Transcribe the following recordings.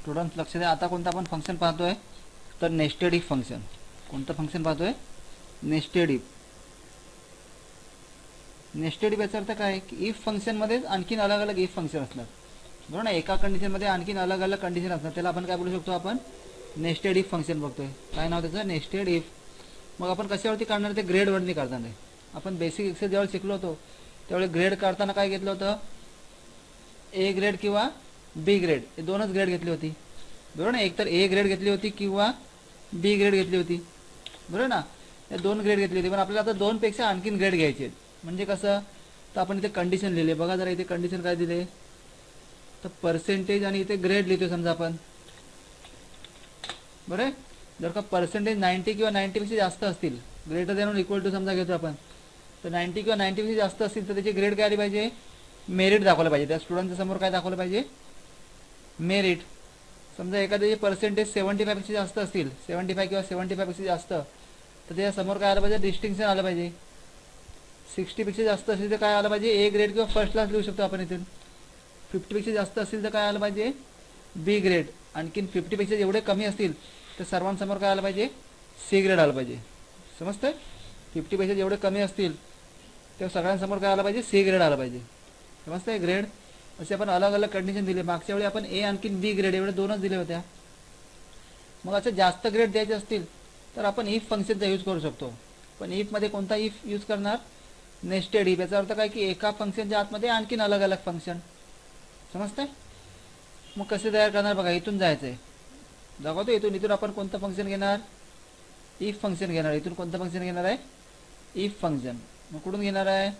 Student लक्ष द्या. आता कोणतं आपण फंक्शन पाहतोय? तर नेस्टेड इफ फंक्शन कोणतं फंक्शन पाहतोय? नेस्टेड इफ नेस्टेड इफ याचा अर्थ काय? आहे की इफ फंक्शनमध्येच आणखीन अलग अलग इफ फंक्शन असणार बरोबर ना? एका कंडिशनमध्ये आणखीन अलग अलग कंडिशन असणार त्याला आपण काय बोलू शकतो? आपण नेस्टेड इफ फंक्शन बघतोय. काय नाव त्याचं? नेस्टेड इफ मग आपण कशावरती काढणार? ते ग्रेडवरती काढणार आहे. आपण बेसिक एक्सेल ज्यावेळी शिकलो होतो त्यावेळी ग्रेड काढताना काय घेतलं होतं? ए ग्रेड किंवा बी ग्रेड हे दोनच ग्रेड घेतली होती. बरोबर ना? एक तर ए ग्रेड घेतली होती किंवा बी ग्रेड घेतली होती. बरोबर ना? या दोन ग्रेड घेतली होती. पण आपल्याला आता दोनपेक्षा आणखीन ग्रेड घ्यायचे आहेत. म्हणजे कसं? तर आपण इथे कंडिशन लिहिले. बघा जरा इथे कंडिशन काय दिले. तर पर्सेंटेज आणि इथे ग्रेड लिहितो समजा आपण. बरं आहे? जर का पर्सेंटेज नाईन्टी किंवा नाईन्टीपेक्षा जास्त असतील ग्रेटर दॅन इक्वल टू समजा घेतो आपण तर नाईन्टी किंवा नाईन्टीपेक्षा जास्त असतील तर त्याची ग्रेड काय आली पाहिजे? मेरिट दाखवलं पाहिजे. त्या स्टुडंटच्या समोर काय दाखवलं पाहिजे? मेरिट समजा एखाद्याचे पर्सेंटेज सेवन्टी फायपेक्षा जास्त असतील सेवन्टी फाय किंवा सेवन्टी फायपेक्षा जास्त तर त्याच्यासमोर काय आलं पाहिजे? डिस्टिंक्शन आलं पाहिजे. सिक्स्टीपेक्षा जास्त असेल तर काय आलं पाहिजे? ए ग्रेड किंवा फर्स्ट क्लास लिहू शकतो आपण इथून. फिफ्टीपेक्षा जास्त असेल तर काय आलं पाहिजे? बी ग्रेड आणखीन फिफ्टीपेक्षा जेवढे कमी असतील तर सर्वांसमोर काय आलं पाहिजे? सी ग्रेड आलं पाहिजे. समजतंय? फिफ्टीपेक्षा जेवढे कमी असतील तेव्हा सगळ्यांसमोर काय आलं पाहिजे? सी ग्रेड आलं पाहिजे. समजतंय? ग्रेड असे आपण अलग अलग कंडिशन दिले. मागच्या वेळी आपण ए आणखीन बी ग्रेड एवढे दोनच दिले होत्या. मग असं जास्त ग्रेड द्यायचे असतील तर आपण इफ फंक्शनचा यूज करू शकतो. पण इफमध्ये कोणता इफ यूज करणार? नेस्टेड इफ याचा अर्थ काय की एका फंक्शनच्या आतमध्ये आणखीन अलग अलग फंक्शन समजतंय? मग कसे तयार करणार? बघा इथून जायचं आहे दाखवतो इथून इथून आपण कोणतं फंक्शन घेणार? इफ फंक्शन घेणार. इथून कोणतं फंक्शन घेणार आहे? इफ फंक्शन मग कुठून घेणार आहे?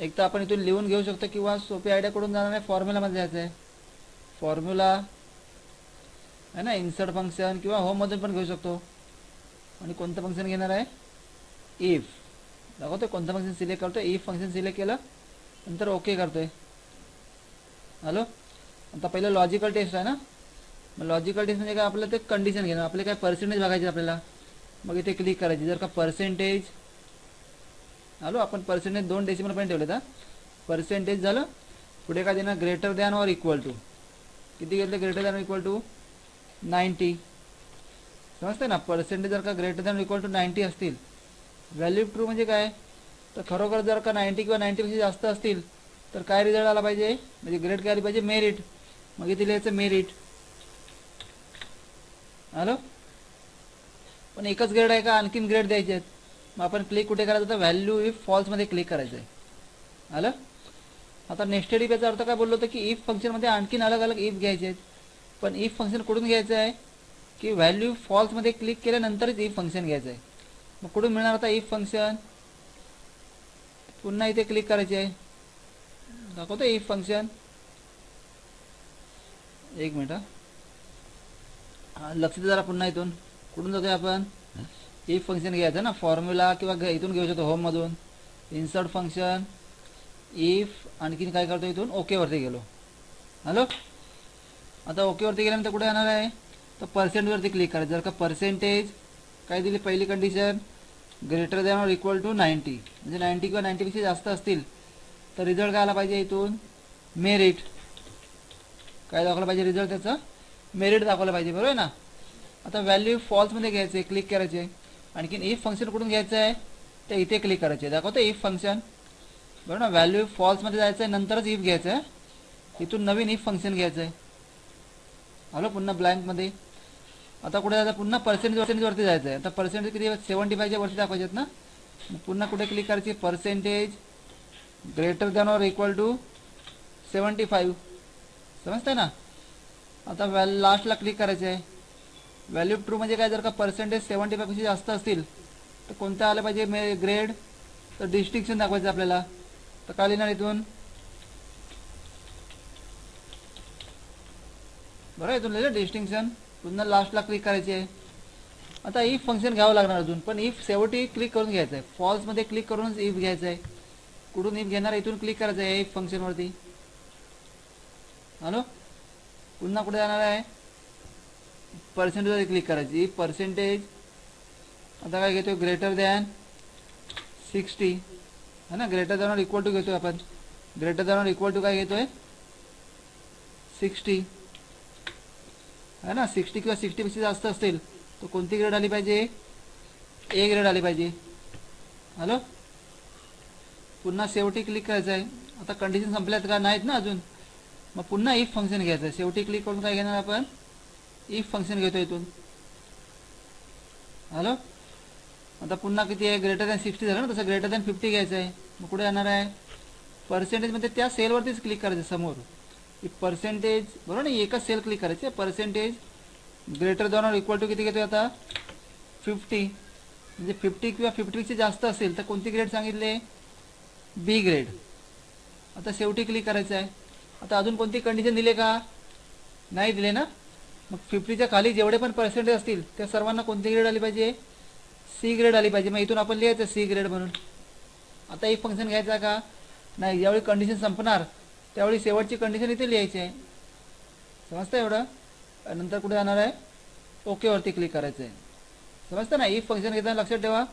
एक तर आपण इथून लिहून घेऊ शकतो किंवा सोपी आयडियाकडून जाणार नाही फॉर्म्युलामध्ये जायचं आहे. फॉर्म्युला आहे ना? इन्सर्ट फंक्शन किंवा होममधून पण घेऊ शकतो. आणि कोणतं फंक्शन घेणार आहे? इफ दाखवतो कोणतं फंक्शन सिलेक्ट करतोय? इफ फंक्शन सिलेक्ट केलं नंतर ओके करतोय. हॅलो आता पहिलं लॉजिकल टेस्ट आहे ना? मग लॉजिकल टेस्ट म्हणजे काय? आपलं ते कंडिशन घेणं. आपले काय पर्सेंटेज बघायचे आपल्याला. मग इथे क्लिक करायची. जर का पर्सेंटेज हॅलो आपण पर्सेंटेज दोन डेसिमल पण ठेवले तर पर्सेंटेज झालं पुढे काय देणार? Greater than or equal to किती घेतले? Greater than equal to ninety समजते ना? पर्सेंटेज जर का greater than equal to ninety असतील व्हॅल्यू ट्रू म्हणजे काय? तर खरोखर जर का नाईन्टी किंवा नाईन्टीपेक्षा जास्त असतील तर काय रिझल्ट आला पाहिजे? म्हणजे ग्रेड काय आली पाहिजे? मेरिट मग इथे लिहायचं मेरिट हॅलो पण एकच ग्रेड आहे का? आणखीन ग्रेड द्यायचे आहेत. मग आपण क्लिक कुठे करायचं तर व्हॅल्यू इफ फॉल्समध्ये क्लिक करायचं आहे आलं? आता नेक्स्टेड इफ याचा अर्थ काय बोललो होतं की इफ फंक्शनमध्ये आणखीन अलग अलग इफ घ्यायचे आहेत. पण इफ फंक्शन कुठून घ्यायचं आहे? की व्हॅल्यू फॉल्समध्ये क्लिक केल्यानंतरच इफ फंक्शन घ्यायचं आहे. मग कुठून मिळणार आता इफ फंक्शन पुन्हा इथे क्लिक करायचे आहे. दाखवतो इफ फंक्शन एक मिनिट हा. लक्ष दे जरा पुन्हा इथून. कुठून जातोय आपण? इफ फंक्शन घ्यायचं ना फॉर्म्युला किंवा इथून घेऊ शकतो होममधून इन्सर्ट फंक्शन इफ आणखीन काय करतो इथून? ओकेवरती गेलो. हॅलो आता ओकेवरती गेल्यानंतर कुठे येणार आहे? तर पर्सेंटवरती क्लिक करायचं. जर का पर्सेंटेज काय दिली पहिली condition greater than or equal to ninety म्हणजे नाईन्टी किंवा नाईन्टीपेक्षा जास्त असतील तर रिझल्ट काय आला पाहिजे इथून? मेरिट काय दाखवलं पाहिजे रिझल्ट त्याचा? मेरिट दाखवलं पाहिजे बरोबर आहे ना? आता व्हॅल्यू फॉल्समध्ये घ्यायचं आहे क्लिक करायचे. आहे आणखीन इफ फंक्शन कुठून घ्यायचं आहे? तर इथे क्लिक करायचे. आहे इफ फंक्शन बरोबर ना? व्हॅल्यू फॉल्समध्ये जायचं आहे नंतरच इफ घ्यायचं आहे. इथून नवीन इफ फंक्शन घ्यायचं आहे. हॅलो पुन्हा ब्लँकमध्ये आता कुठे जायचं? पुन्हा पर्सेंटेज पर्सेंटेजवरती जायचं आहे. आता पर्सेंटेज किती सेवन्टी फायच्या वरती दाखवायचे आहेत ना पुन्हा कुठे क्लिक करायची? Percentage greater than or equal to seventy five समजतंय ना? आता व्हॅल लास्टला क्लिक करायचं आहे व्हॅल्यू ट्रू म्हणजे काय? जर का पर्सेंटेज सेवन्टी फायपेक्षा जास्त असतील तर कोणता आलं पाहिजे? मे ग्रेड तर डिस्टिंक्शन दाखवायचं आपल्याला. तर काय लिहिणार इथून. बरं इथून लिहिलं डिस्टिंक्शन पुन्हा लास्टला क्लिक करायचे आहे. आता इफ फंक्शन घ्यावं लागणार अजून पण इफ शेवटी क्लिक करून घ्यायचं आहे. फॉल्समध्ये क्लिक करूनच इफ घ्यायचं आहे. कुठून इफ घेणार इथून क्लिक करायचं आहे इफ फंक्शनवरती हॅलो? पुन्हा कुठे जाणार आहे? पर्सेंटेजवर क्लिक करायची. पर्सेंटेज आता काय घेतो ग्रेटर दॅन सिक्स्टी है ना? ग्रेटर दॅन इक्वल टू घेतोय आपण. ग्रेटर दॅन इक्वल टू काय घेतोय? सिक्स्टी है ना? सिक्स्टी किंवा सिक्स्टीपेक्षा जास्त असतील तर कोणती ग्रेड आली पाहिजे? ए ग्रेड आली पाहिजे. हॅलो? पुन्हा शेवटी क्लिक करायचं आहे आता कंडिशन संपल्यात का? नाहीत ना अजून. मग पुन्हा इफ फंक्शन घ्यायचं आहे शेवटी क्लिक करून काय घेणार आपण? इफ फंक्शन घेतो इथून. हॅलो आता पुन्हा किती आहे? ग्रेटर दॅन सिक्स्टी झालं ना तसं ग्रेटर दॅन फिफ्टी घ्यायचं आहे. मग कुठे येणार आहे? पर्सेंटेजमध्ये त्या सेलवरतीच क्लिक करायचं समोर. की पर्सेंटेज बरोबर ना? एकच सेल क्लिक करायचे percentage greater than equal to किती घेतो आता? फिफ्टी म्हणजे फिफ्टी किंवा फिफ्टीपेक्षा जास्त असेल तर कोणती ग्रेड सांगितले बी ग्रेड आता शेवटी क्लिक करायचं आहे. आता अजून कोणती कंडिशन दिले का? नाही दिले ना? मग फिफ्टीच्या खाली जेवढे पण पर्सेंटेज असतील त्या सर्वांना कोणती ग्रेड आली पाहिजे? सी ग्रेड आली पाहिजे. मग इथून आपण लिहायचं सी ग्रेड म्हणून. आता एक फंक्शन घ्यायचा का? नाही ज्यावेळी कंडिशन संपणार त्यावेळी शेवटची कंडिशन इथे लिहायची आहे. समजतं एवढं? नंतर कुठे जाणार आहे? ओकेवरती क्लिक करायचं आहे समजतं ना? इफ फंक्शन घेताना लक्षात ठेवा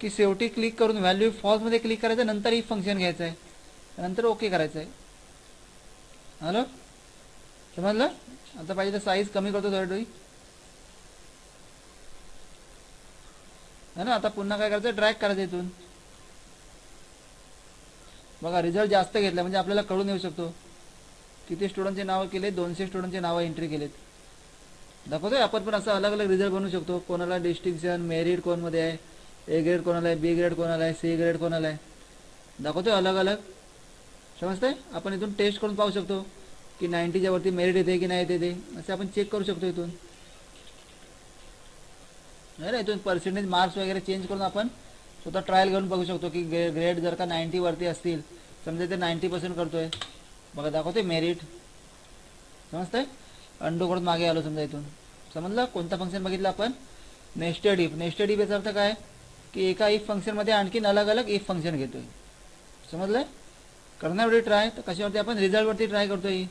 की शेवटी क्लिक करून व्हॅल्यू फॉल्समध्ये क्लिक करायचं नंतर इफ फंक्शन घ्यायचं आहे नंतर ओके करायचं आहे हॅलो? समजलं? आता पाहिजे तर साईज कमी करतो थोडी है ना? आता पुन्हा काय करायचं? ड्रॅग करायचं इथून. बघा रिझल्ट जास्त घेतला म्हणजे आपल्याला कळून येऊ शकतो. किती स्टुडंटचे नावं केले दोनशे स्टुडंटचे नावं एंट्री केलेत. दाखवतोय? आपण पण असं अलग अलग रिझल्ट बनवू शकतो. कोणाला डिस्टिंक्शन मेरिट कोणमध्ये आहे? ए ग्रेड कोणाला आहे? बी ग्रेड कोणाला आहे? सी ग्रेड कोणाला आहे? दाखवतोय अलग अलग समजतंय? आपण इथून टेस्ट करून पाहू शकतो. की नाईन्टीच्या वरती मेरिट येते की नाही येते ते असं आपण चेक करू शकतो इथून. नाही ना इथून पर्सेंटेज मार्क्स वगैरे चेंज करून आपण स्वतः ट्रायल घेऊन बघू शकतो की ग्रे ग्रेड जर का नाईन्टीवरती असतील समजा ते नाईन्टी पर्सेंट करतोय. बघा दाखवते मेरिट समजतं आहे अंडो करून मागे आलो समजा इथून. समजलं? कोणतं फंक्शन बघितलं आपण? नेस्टेड इफ नेस्टेड इफ याचा अर्थ काय? की एका इफ फंक्शनमध्ये आणखीन अलग अलग इफ फंक्शन घेतोय समजलंय करण्यावरती ट्राय तर कशावरती आपण रिझल्टवरती ट्राय करतोय?